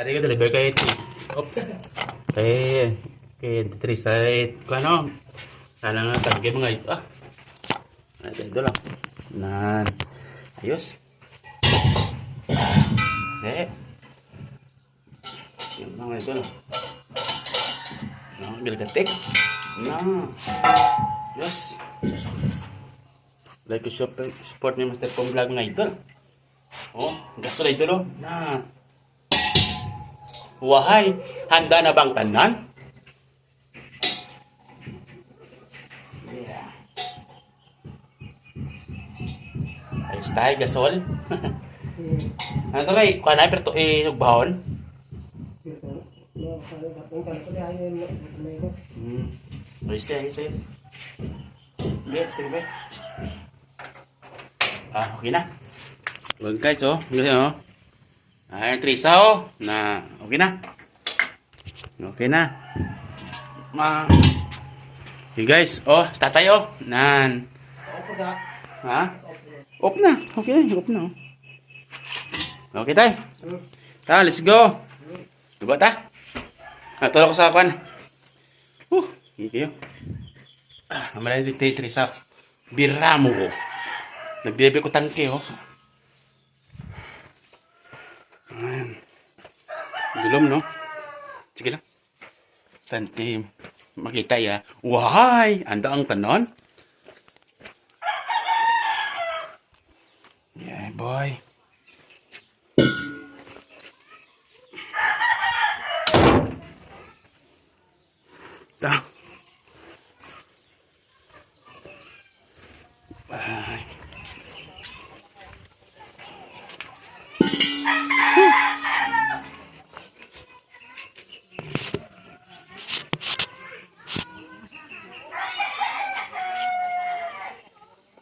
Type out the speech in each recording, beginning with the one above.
Ari ka deliver kay Op. Kay kay Teresa ay ano? Sana nga tagke mga ito. Ah. Ay, ito lang. Nan. Ayos. Eh. Yung mga ito lang. No, gilgatik. Na. Yes. Like support, support ni Master Pong Vlog mga idol. Oh, gasto na idol oh. Na. Wahay, handa na bang tanan? Yeah. Ayos tayo, gasol. ano to kay? Kuha na, pero to, eh, nugbahon? Hmm. Ayos tayo, ayos, ayos. Let's it. Ah, okay na. Well, guys, oh. Guys, oh. Ah, yung trisa, oh. Na, okay na. Okay na. Ma. Okay, guys. Oh, start tayo. Nan. Ha? Off na. Okay, off na. oh. Okay, tayo. Ta, let's go. Diba ta? Ah, tulog ko sa kwan. Uh, hindi kayo. Ah, naman na yung trisa. Bira mo ko. Nagdebe ko tangke, oh. Ayan. Dulom, no? Sige lang. Tanti, makita ya. Why? Anda ang tanon? Yeah, boy. Ta.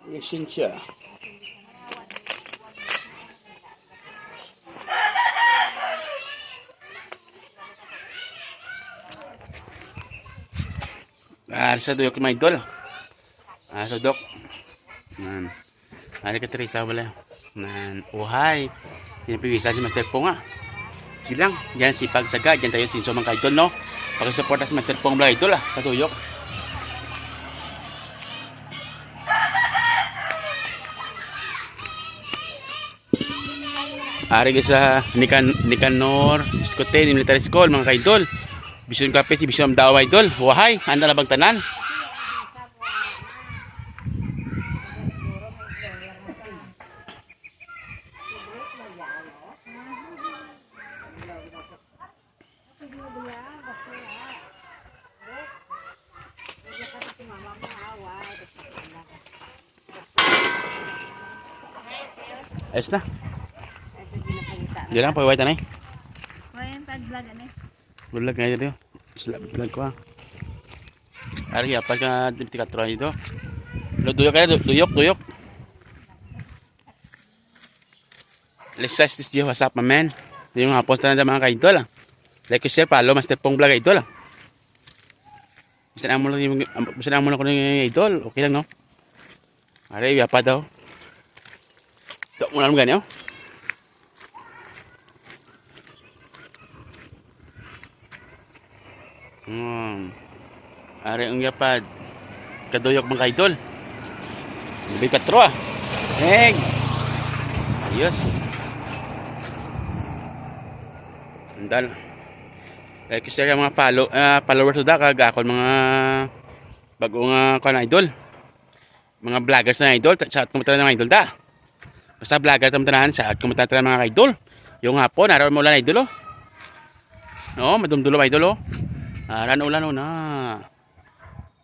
Esensya. Ah, sa duyok mga idol. Ah, sa dok. Man. Ari ka Teresa wala. Man, uhay. Pinapibisa si Master Pong ah. Silang, yan si Pagsaga, yan tayo sinso mga idol no. Pakisuporta si Master Pong mga idol ah, sa duyok. Ari ka sa Nikan Nicanor Escote Military School mga kaidol. Bisyon kape si Bisyon daw idol. Wahay, anda na bang tanan? Ayos na. Di lang, na eh. Wayan pag-vlog ano eh. Bulag nga dito. Bulag ko ah. Ari apa ka dito ka try dito. Duyok kaya duyok duyok. Let's test this video what's up my man. Yung hapos na mga kaidol ah. Like ko share follow master pong vlog idol ah. Bisan amo lang yung bisan amo lang ko ng idol. Okay lang no. Ari apa daw. Dok mo lang ganyan oh. Hmm. Ari ang yapad. Kaduyok mga idol. Lebih patro ah. Heng. Ayos. Andal. Like ko share mga follow, uh, followers da kag ako mga bagong uh, kan idol. Mga vloggers na idol, sa at kumita ng idol da. Basta vlogger tam tanan sa at kumita mga idol. Yung hapon, araw mo lang idol oh. No, madumdulo idol oh. Aran ulan o na.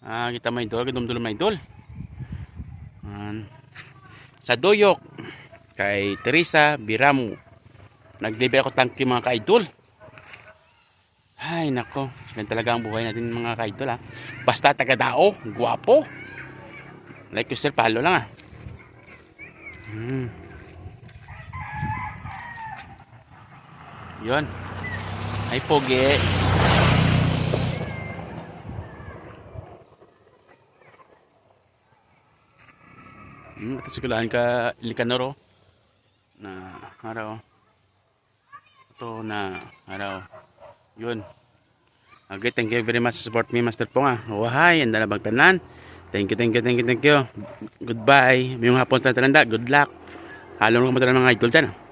Ah, kita may idol, kadumdulom na idol. An. Sa doyok kay Teresa Biramu. Nag-deliver ako tangki mga ka-idol. Ay, nako. Yan talaga ang buhay natin mga ka-idol ha. Basta taga-dao, guwapo. Like ko sir, follow lang ah. Hmm. Yun. Ay, pogi. Hmm, ito sigulahan ka Licanoro na araw. to na araw. Yun. Okay, thank you very much sa support me, Master Pong ah. Wahay, ang dalabang tanan. Thank you, thank you, thank you, thank you. Goodbye. May mga hapon na tananda. Good luck. Halo mo mga idol dyan. ah.